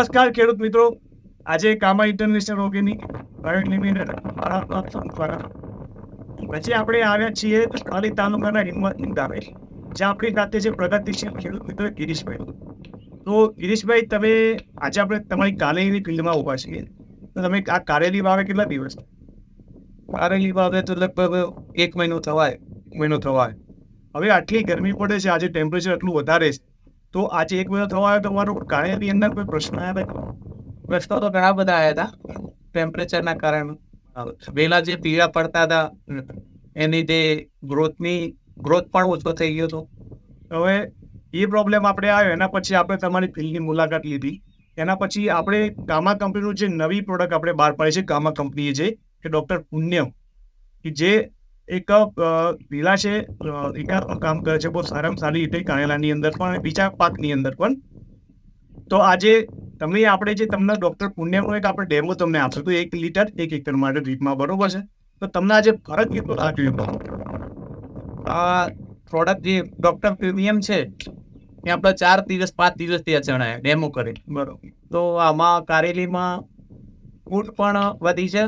નમસ્કાર ખેડૂત મિત્રો. આજે Kama international organic private limited દ્વારા પછી આપણે આવ્યા છીએ ખાલી તાલુકાના હિંમતની ગામે જ્યાં આપણી સાથે છે પ્રગતિશીલ ખેડૂત મિત્ર ગિરીશભાઈ. તો ગિરીશભાઈ તમે આજે આપણે તમારી કારેલીની ફિલ્ડમાં ઊભા છીએ. તો તમે આ કારેલી વાવે કેટલા દિવસ? કારેલી વાવે તો લગભગ એક મહિનો થવાય મહિનો થવાય. હવે આટલી ગરમી પડે છે આજે ટેમ્પરેચર આટલું વધારે છે. તો આજે એક મહિનો થવા આવ્યો તમારો કાર્યની અંદર કોઈ પ્રશ્ન આવ્યા પ્રશ્નો તો ઘણા બધા આવ્યા હતા. ટેમ્પરેચરના કારણે. વેલા જે પીળા પડતા હતા એની જે ગ્રોથની ગ્રોથ પણ ઓછો થઈ ગયો હતો. હવે એ પ્રોબ્લેમ આપણે આવ્યો એના પછી આપણે તમારી ફિલ્ડની મુલાકાત લીધી. એના પછી આપણે કામા કંપનીનું જે નવી પ્રોડક્ટ આપણે બહાર પાડી છે કામા કંપનીએ જે કે ડૉક્ટર પુણ્યમ કે જે એક લીલા છે અ, કામ કરે છે બહુ સારામાં સારી રીતે કારેલાની અંદર પણ અને બીજા પાકની અંદર પણ. તો આજે તમે આપણે જે તમને ડૉક્ટર પુણ્યનો એક આપણે ડેમો તમને આપશું તો એક લીટર એક એકર માટે ડ્રીપમાં બરોબર છે. તો તમને આજે ફરક કેટલો લાગ્યો આ પ્રોડક્ટ જે ડૉક્ટર પ્રીમિયમ છે એ આપણે ચાર દિવસ પાંચ દિવસ ત્યાં ચણાયા ડેમો કરી. બરોબર. તો આમાં કારેલીમાં ફૂટ પણ વધી છે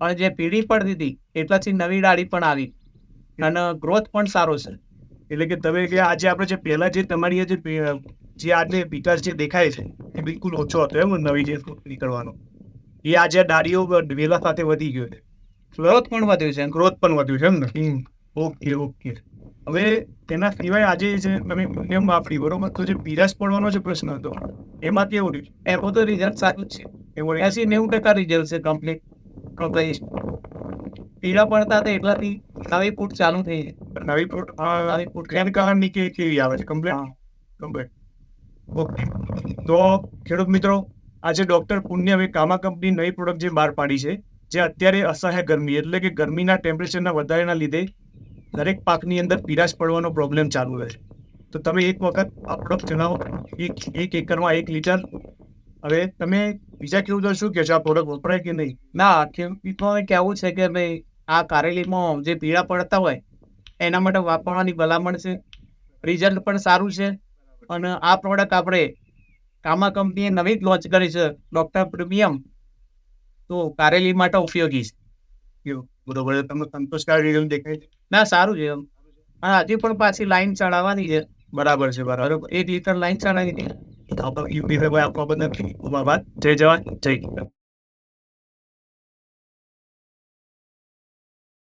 અને જે પીળી પડતી હતી એટલાથી નવી ડાળી પણ આવી. અને ગ્રોથ પણ સારો છે. એટલે કે તમે કે આજે આપણે જે પહેલા જે તમારી જે જે આજે વિકાસ જે દેખાય છે એ બિલકુલ ઓછો હતો એમ નવી જે નીકળવાનો. એ આજે ડાળીઓ વેલા સાથે વધી ગયો છે. ગ્રોથ પણ વધ્યું છે ગ્રોથ પણ વધ્યું છે એમ ને? Okay okay. હવે તેના સિવાય આજે જે તમે નિયમ વાપરી બરોબર? તો જે પીરાસ પડવાનો જે પ્રશ્ન હતો એમાં કેવું રહ્યું? એમાં તો રિઝલ્ટ સારું છે. એસી નેવું ટકા રિઝલ્ટ છે કમ્પ્લીટ કમ્પ્લીટ પીળા પડતા હતા એટલાથી નવી ફૂટ ચાલુ થઈ છે નવી આ નવી ફૂટ ટ્રેન કારણની કે કેવી આવે છે? કમ્પ્લેટ. કમ્પ્લેટ. ઓકે. તો ખેડૂત મિત્રો આજે ડોક્ટર પુણ્ય હવે કામા કંપની નવી પ્રોડક્ટ જે બહાર પાડી છે જે અત્યારે અસહ્ય ગરમી એટલે કે ગરમીના ટેમ્પરેચરના વધારેના લીધે દરેક પાકની અંદર પીરાશ પડવાનો પ્રોબ્લેમ ચાલુ રહે છે. તો તમે એક વખત આ પ્રોડક્ટ જણાવો એક એક એકરમાં એક લીટર. હવે તમે બીજા ખેડૂતો શું કે છે? આ પ્રોડક્ટ વપરાય કે નહીં? ના ખેડૂતોને કહેવું છે કે ભાઈ આ કારેલીમાં જે પીળા પડતા હોય એના માટે વાપરવાની ભલામણ છે. રિઝલ્ટ પણ સારું છે. અને આ પ્રોડક્ટ આપણે કામા કંપનીએ નવી જ લોન્ચ કરી છે ડોક્ટર પ્રીમિયમ તો કારેલી માટે ઉપયોગી છે. કેવું બરોબર. છે તમને સંતોષકારક રિઝલ્ટ દેખાય છે? ના સારું છે એમ. હજી પણ પાછી લાઈન ચડાવવાની છે. બરાબર છે બરાબર. બરોબર. એક લીટર લાઈન ચડાવી દે આપણે યુપી ભાઈ આપણો બદલ ખૂબ આભાર જય જવાન જય